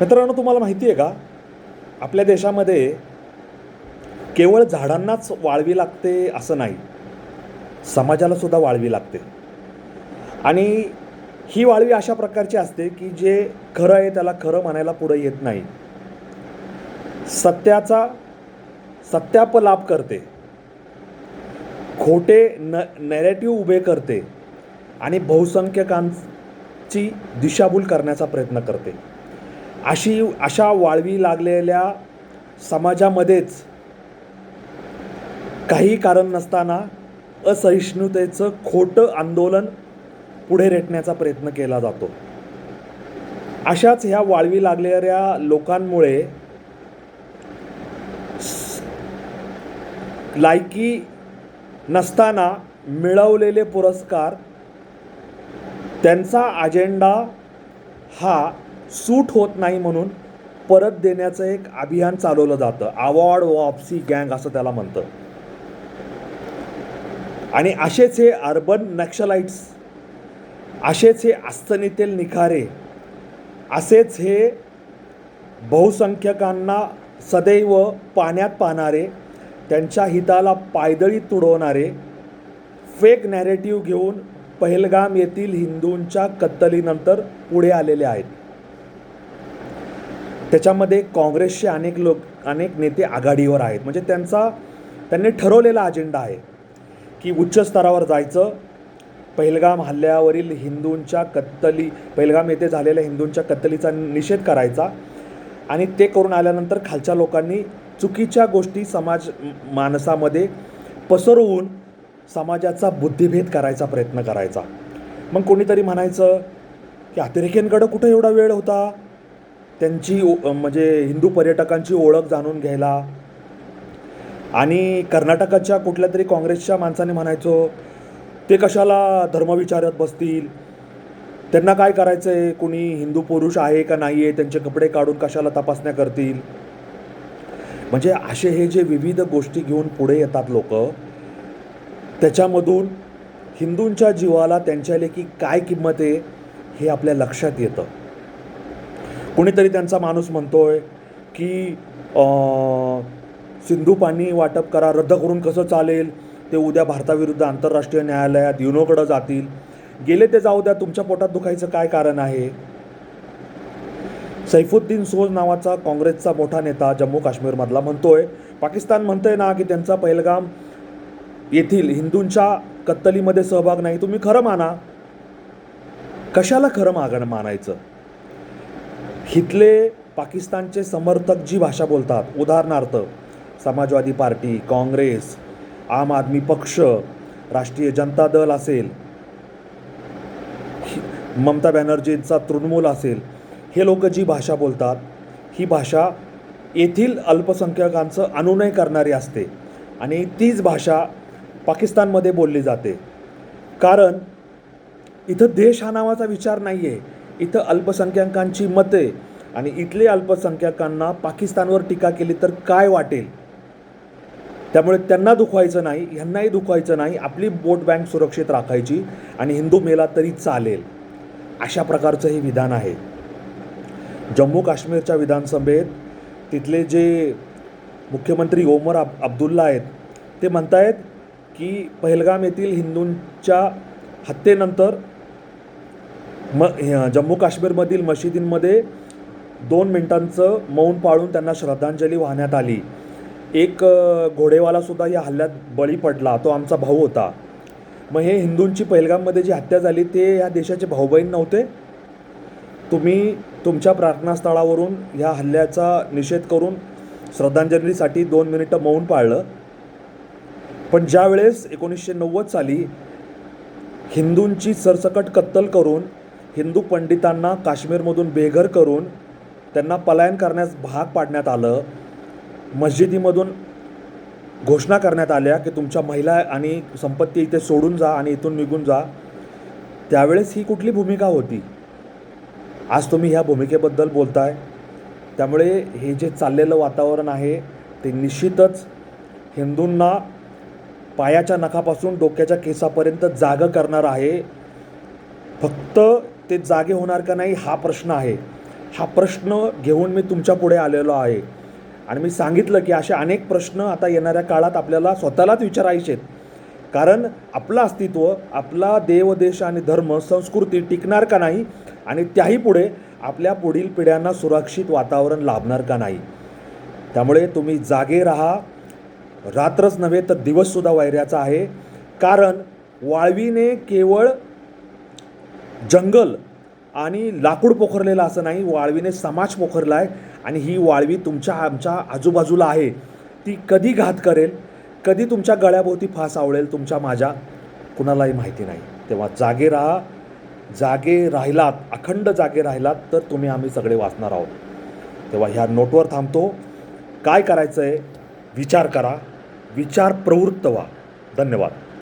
मित्रांनो तुम्हाला माहिती आहे का? आपल्या देशामध्ये केवळ झाडांनाच वाळवी लागते असं नाही. समाजालासुद्धा वाळवी लागते. आणि ही वाळवी अशा प्रकारची असते की जे खरं आहे त्याला खरं म्हणायला पुढं येत नाही. सत्याचा सत्यापलाप करते. खोटे न नॅरेटिव्ह उभे करते आणि बहुसंख्यकांची दिशाभूल करण्याचा प्रयत्न करते. अशी अशा वाळवी लागलेल्या समाजामध्येच काही कारण नसताना असहिष्णुतेचं खोटं आंदोलन पुढे रेटण्याचा प्रयत्न केला जातो. अशाच ह्या वाळवी लागलेल्या लोकांमुळे लायकी नसताना मिळवलेले पुरस्कार त्यांचा अजेंडा हा सूट होत नाही म्हणून परत देण्याचं एक अभियान चालवलं जातं. अवॉर्ड वापसी गँग असं त्याला म्हणतं. आणि असेच हे अर्बन नक्षलाइट्स असेच हे आस्तनीतील निखारे असेच हे बहुसंख्यकांना सदैव पाण्यात पाहणारे त्यांच्या हिताला पायदळी तुडवणारे फेक नॅरेटिव्ह घेऊन पहलगाम येथील हिंदूंच्या कत्तलीनंतर पुढे आलेले आहेत. त्याच्यामध्ये काँग्रेसचे अनेक लोक अनेक नेते आघाडीवर आहेत. म्हणजे त्यांचा त्यांनी ठरवलेला अजेंडा आहे की उच्च स्तरावर जायचं. पहिलगाम हल्ल्यावरील हिंदूंच्या कत्तली पहिलगाम येथे झालेल्या हिंदूंच्या कत्तलीचा निषेध करायचा आणि ते करून आल्यानंतर खालच्या लोकांनी चुकीच्या गोष्टी समाज माणसामध्ये पसरवून समाजाचा बुद्धिभेद करायचा प्रयत्न करायचा. मग कोणीतरी म्हणायचं की अतिरेक्यांकडं कुठं एवढा वेळ होता? त्यांची ओ- म्हणजे हिंदू पर्यटकांची ओळख जाणून घ्यायला. आणि कर्नाटकाच्या कुठल्या तरी काँग्रेसच्या माणसाने म्हणायचो ते कशाला धर्म विचारत बसतील? त्यांना काय करायचं आहे कोणी हिंदू पुरुष आहे का नाही आहे त्यांचे कपडे काढून कशाला तपासण्या करतील? म्हणजे असे हे जे विविध गोष्टी घेऊन पुढे येतात लोक त्याच्यामधून हिंदूंच्या जीवाला त्यांच्या लेखी काय किंमत आहे हे आपल्या लक्षात येतं. कुणीतरी त्यांचा माणूस म्हणतो आहे की सिंधू पाणी वाटप करा रद्द करून कसं चालेल? ते उद्या भारताविरुद्ध आंतरराष्ट्रीय न्यायालयात युनोकडं जातील. गेले ते जाऊ द्या तुमच्या पोटात दुखायचं काय कारण आहे? सैफुद्दीन सोज नावाचा काँग्रेसचा मोठा नेता जम्मू काश्मीरमधला म्हणतोय पाकिस्तान म्हणतोय ना की त्यांचा पहिलगाम येथील हिंदूंच्या कत्तलीमध्ये सहभाग नाही. तुम्ही खरं माना. कशाला खरं मागणं मानायचं? हिथले पाकिस्तानचे समर्थक जी भाषा बोलतात उदाहरणार्थ समाजवादी पार्टी काँग्रेस आम आदमी पक्ष राष्ट्रीय जनता दल असेल ममता बॅनर्जींचा तृणमूल असेल हे लोक जी भाषा बोलतात ही भाषा येथील अल्पसंख्याकांचं अनुनय करणारी असते आणि तीच भाषा पाकिस्तानमध्ये बोलली जाते. कारण इथं देश हा नावाचा विचार नाही आहे इथं अल्पसंख्याकांची मते आणि इथले अल्पसंख्याकांना पाकिस्तानवर टीका केली तर काय वाटेल? त्यामुळे त्यांना दुखवायचं नाही ह्यांनाही दुखवायचं नाही आपली वोट बँक सुरक्षित राखायची आणि हिंदू मेला तरी चालेल. अशा प्रकारचं हे विधान आहे. जम्मू काश्मीरच्या विधानसभेत तिथले जे मुख्यमंत्री ओमर अब अब्दुल्ला आहेत ते म्हणतायत की पहलगाम येथील हिंदूंच्या हत्येनंतर म ह्या जम्मू काश्मीरमधील मशिदींमध्ये दोन मिनिटांचं मौन पाळून त्यांना श्रद्धांजली वाहण्यात आली. एक घोडेवालासुद्धा या हल्ल्यात बळी पडला. तो आमचा भाऊ होता. मग हे हिंदूंची पहिलगाममध्ये जी हत्या झाली ते या देशाचे भाऊ बहीण नव्हते? तुम्ही तुमच्या प्रार्थनास्थळावरून ह्या हल्ल्याचा निषेध करून श्रद्धांजलीसाठी दोन मिनिटं मौन पाळलं. पण ज्यावेळेस एकोणीसशे नव्वद साली हिंदूंची सरसकट कत्तल करून हिंदू पंडितांना काश्मीरमधून बेघर करून त्यांना पलायन करण्यास भाग पाडण्यात आलं. मस्जिदीमधून घोषणा करण्यात आल्या की तुमच्या महिला आणि संपत्ती इथे सोडून जा आणि इथून निघून जा. त्यावेळेस ही कुठली भूमिका होती? आज तुम्ही ह्या भूमिकेबद्दल बोलताय. त्यामुळे हे जे चाललेलं वातावरण आहे ते निश्चितच हिंदूंना पायाच्या नखापासून डोक्याच्या केसापर्यंत जागं करणार आहे. फक्त ते जागे होणार का नाही हा प्रश्न आहे. हा प्रश्न घेऊन मी तुमच्यापुढे आलेलो आहे. आणि मी सांगितलं की असे अनेक प्रश्न आता येणाऱ्या काळात आपल्याला स्वतःलाच विचारायचे आहेत. कारण आपलं अस्तित्व आपला देव देश आणि धर्म संस्कृती टिकणार का नाही आणि त्याही पुढे आपल्या पुढील पिढ्यांना सुरक्षित वातावरण लाभणार का नाही. त्यामुळे तुम्ही जागे राहा. रात्रच नव्हे तर दिवससुद्धा वैऱ्याचा आहे. कारण वाळवीने केवळ जंगल आणि लाकूड पोखरलेलं असं नाही वाळवीने समाज पोखरला आहे आणि ही वाळवी तुमच्या आमच्या आजूबाजूला आहे. ती कधी घात करेल? कधी तुमच्या गळ्याभोवती फास आवळेल? तुमच्या माझ्या कुणालाही माहिती नाही. तेव्हा जागे राहा. जागे राहिलात अखंड जागे राहिलात तर तुम्ही आम्ही सगळे वाचणार आहोत. तेव्हा ह्या नोटवर थांबतो. काय करायचं आहे विचार करा. विचार प्रवृत्त व्हा. धन्यवाद.